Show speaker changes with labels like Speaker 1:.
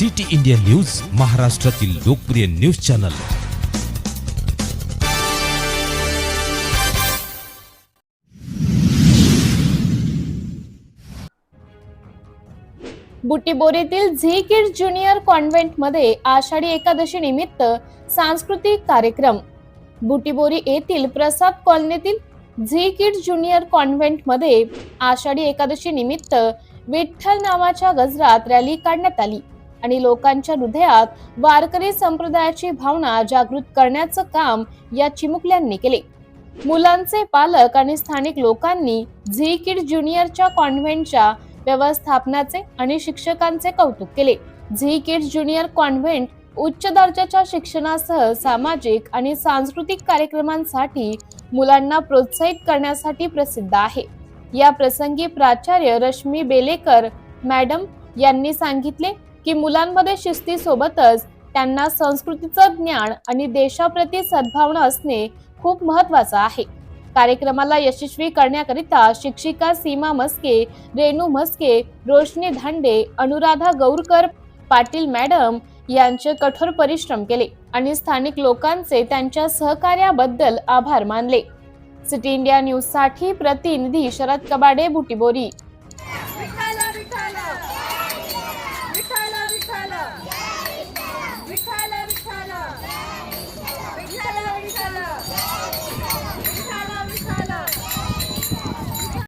Speaker 1: City India news महाराष्ट्रातील लोकप्रिय news channel.
Speaker 2: बुटीबोरीतील झी किड ज्युनियर कॉन्व्हेंटमध्ये आषाढी एकादशी निमित्त सांस्कृतिक कार्यक्रम. बुटीबोरी येथील प्रसाद कॉलनीतील झी किड ज्युनियर कॉन्व्हेंटमध्ये आषाढी एकादशी निमित्त विठ्ठल नावाच्या गजरात रॅली काढण्यात आली. आणि लोकांच्या हृदयात वारकरी संप्रदायाची भावना जागृत करण्याचं काम या चिमुकल्यांनी केले. मुलांचे पालक आणि स्थानिक लोकांनी झी किड ज्युनियरच्या कॉन्व्हेंटच्या व्यवस्थापनाचे आणि शिक्षकांचे कौतुक केले. झी किड ज्युनियर कॉन्व्हेंट उच्च दर्जाच्या शिक्षणासह सामाजिक आणि सांस्कृतिक कार्यक्रमांसाठी मुलांना प्रोत्साहित करण्यासाठी प्रसिद्ध आहे. या प्रसंगी प्राचार्य रश्मी बेलेकर मॅडम यांनी सांगितले की मुलांमध्ये शिस्तीसोबतच त्यांना संस्कृतीचं ज्ञान आणि देशाप्रती सद्भावना असणे खूप महत्वाचं आहे. कार्यक्रमाला यशस्वी करण्याकरिता शिक्षिका सीमा मस्के रेणू मस्के रोशनी धांडे अनुराधा गौरकर पाटील मॅडम यांचे कठोर परिश्रम केले आणि स्थानिक लोकांचे त्यांच्या सहकार्याबद्दल आभार मानले. सिटी इंडिया न्यूजसाठी प्रतिनिधी शरद कबाडे बुटीबोरी. Hello.